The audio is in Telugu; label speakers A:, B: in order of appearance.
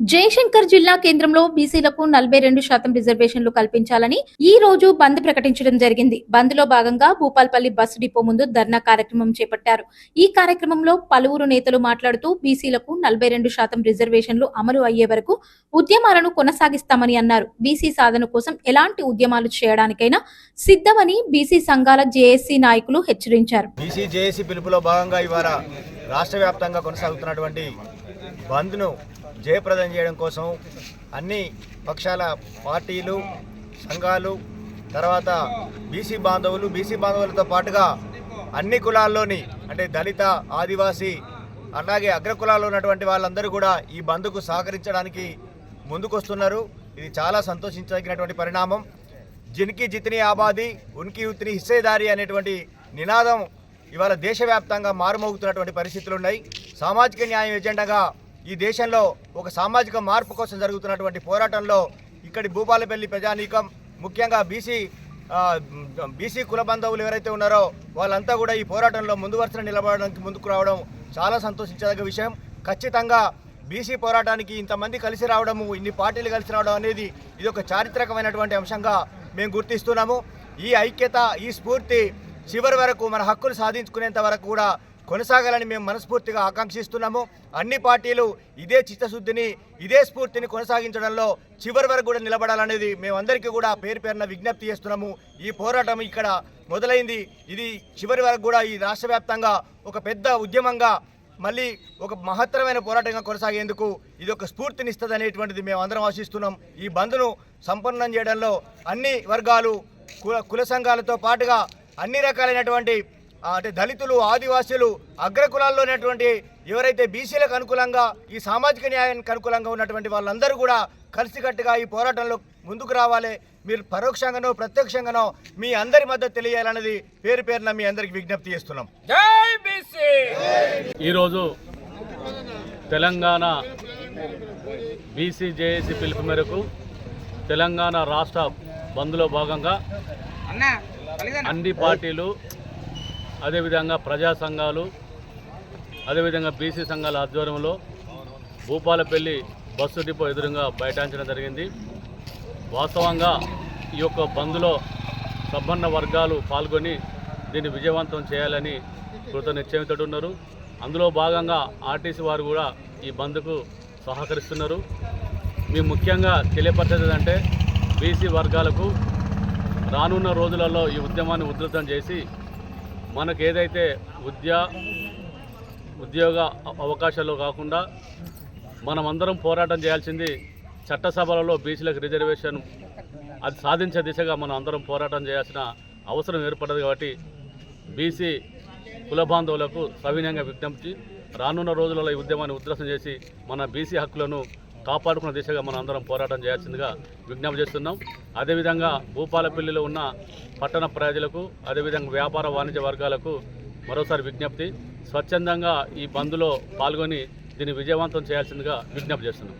A: జయశంకర్ జిల్లా కేంద్రంలో బీసీలకు నలభై రెండు శాతం రిజర్వేషన్లు కల్పించాలని ఈ రోజు బంద్ ప్రకటించడం జరిగింది. బంద్లో భాగంగా భూపాల్పల్లి బస్సు డిపో ముందు ధర్నా కార్యక్రమం చేపట్టారు. ఈ కార్యక్రమంలో పలువురు నేతలు మాట్లాడుతూ బీసీలకు నలభై రెండు శాతం రిజర్వేషన్లు అమలు అయ్యే వరకు ఉద్యమాలను కొనసాగిస్తామని అన్నారు. బీసీ సాధన కోసం ఎలాంటి ఉద్యమాలు చేయడానికైనా సిద్ధమని బీసీ సంఘాల జేఏసీ నాయకులు హెచ్చరించారు.
B: బీసీ జేఏసీ పిలుపులో భాగంగా ఇవాళ రాష్ట్ర వ్యాప్తంగా కొనసాగుతున్నటువంటి బంద్ను జయప్రదం చేయడం కోసం అన్ని పక్షాల పార్టీలు సంఘాలు తర్వాత బీసీ బాంధవులు బీసీ బాంధవులతో పాటుగా అన్ని కులాల్లోని అంటే దళిత ఆదివాసీ అలాగే అగ్ర కులాల్లో ఉన్నటువంటి వాళ్ళందరూ కూడా ఈ బంద్కు సహకరించడానికి ముందుకొస్తున్నారు. ఇది చాలా సంతోషించదగినటువంటి పరిణామం. జిన్కి జితిని ఆబాది ఉనికి ఉత్ని హిస్సేదారి అనేటువంటి నినాదం ఇవాళ దేశవ్యాప్తంగా మారుమోగుతున్నటువంటి పరిస్థితులు ఉన్నాయి సామాజిక న్యాయం ఎజెండాగా ఈ దేశంలో ఒక సామాజిక మార్పు కోసం జరుగుతున్నటువంటి పోరాటంలో ఇక్కడి భూపాలపల్లి ప్రజానీకం ముఖ్యంగా బీసీ బీసీ కుల బంధువులు ఎవరైతే ఉన్నారో వాళ్ళంతా కూడా ఈ పోరాటంలో ముందు వరుసన నిలబడడానికి ముందుకు రావడం చాలా సంతోషించదగ్గ విషయం. ఖచ్చితంగా బీసీ పోరాటానికి ఇంతమంది కలిసి రావడము ఇన్ని పార్టీలు కలిసి రావడం అనేది ఇది ఒక చారిత్రకమైనటువంటి అంశంగా మేము గుర్తిస్తున్నాము. ఈ ఐక్యత ఈ స్ఫూర్తి చివరి వరకు మన హక్కులు సాధించుకునేంత వరకు కూడా కొనసాగాలని మేము మనస్ఫూర్తిగా ఆకాంక్షిస్తున్నాము. అన్ని పార్టీలు ఇదే చిత్తశుద్ధిని ఇదే స్ఫూర్తిని కొనసాగించడంలో చివరి వరకు కూడా నిలబడాలనేది మేమందరికీ కూడా పేరు పేరున విజ్ఞప్తి చేస్తున్నాము. ఈ పోరాటం ఇక్కడ మొదలైంది. ఇది చివరి వరకు కూడా ఈ రాష్ట్ర ఒక పెద్ద ఉద్యమంగా మళ్ళీ ఒక మహత్తరమైన పోరాటంగా కొనసాగేందుకు ఇది ఒక స్ఫూర్తినిస్తుంది అనేటువంటిది మేము అందరం ఆశిస్తున్నాం. ఈ బంద్ను సంపన్నం చేయడంలో అన్ని వర్గాలు కుల కుల సంఘాలతో పాటుగా అన్ని రకాలైనటువంటి అంటే దళితులు ఆదివాసీలు అగ్ర కులాల్లో ఉన్నటువంటి ఎవరైతే బీసీలకు అనుకూలంగా ఈ సామాజిక న్యాయానికి అనుకూలంగా ఉన్నటువంటి వాళ్ళందరూ కూడా కలిసికట్టుగా ఈ పోరాటంలో ముందుకు రావాలి. మీరు పరోక్షంగానో ప్రత్యక్షంగానో మీ అందరి మద్దతు తెలియాలన్నది పేరు పేరున మీ అందరికి విజ్ఞప్తి చేస్తున్నాం.
C: జై బీసీ!
D: ఈరోజు తెలంగాణ బీసీ జేఏసీ పిలుపు మేరకు తెలంగాణ రాష్ట్ర బంద్లో భాగంగా
C: అన్ని
D: పార్టీలు అదేవిధంగా ప్రజా సంఘాలు అదేవిధంగా బీసీ సంఘాల ఆధ్వర్యంలో భూపాలపల్లి బస్సు డిపో ఎదురుగా బయటాంచడం జరిగింది. వాస్తవంగా ఈ యొక్క బంద్లో సంపన్న వర్గాలు పాల్గొని దీన్ని విజయవంతం చేయాలని కృత నిశ్చయంతో ఉన్నారు. అందులో భాగంగా ఆర్టీసీ వారు కూడా ఈ బంద్కు సహకరిస్తున్నారు. మేము ముఖ్యంగా తెలియపరిచేది అంటే బీసీ వర్గాలకు రానున్న రోజులలో ఈ ఉద్యమాన్ని ఉధృతం చేసి మనకు ఏదైతే ఉద్యా ఉద్యోగ అవకాశాలు కాకుండా మనమందరం పోరాటం చేయాల్సింది చట్టసభలలో బీసీలకు రిజర్వేషన్ అది సాధించే దిశగా మనం అందరం పోరాటం చేయాల్సిన అవసరం ఏర్పడదు కాబట్టి బీసీ కుల బాంధవులకు సవినయంగా విజ్ఞప్తి. రానున్న రోజులలో ఈ ఉద్యమాన్ని ఉద్రసం చేసి మన బీసీ హక్కులను కాపాడుకున్న దిశగా మనం అందరం పోరాటం చేయాల్సిందిగా విజ్ఞప్తి చేస్తున్నాం. అదేవిధంగా భూపాలపల్లిలో ఉన్న పట్టణ ప్రజలకు అదేవిధంగా వ్యాపార వాణిజ్య వర్గాలకు మరోసారి విజ్ఞప్తి. స్వచ్ఛందంగా ఈ బంద్లో పాల్గొని దీన్ని విజయవంతం చేయాల్సిందిగా విజ్ఞప్తి చేస్తున్నాం.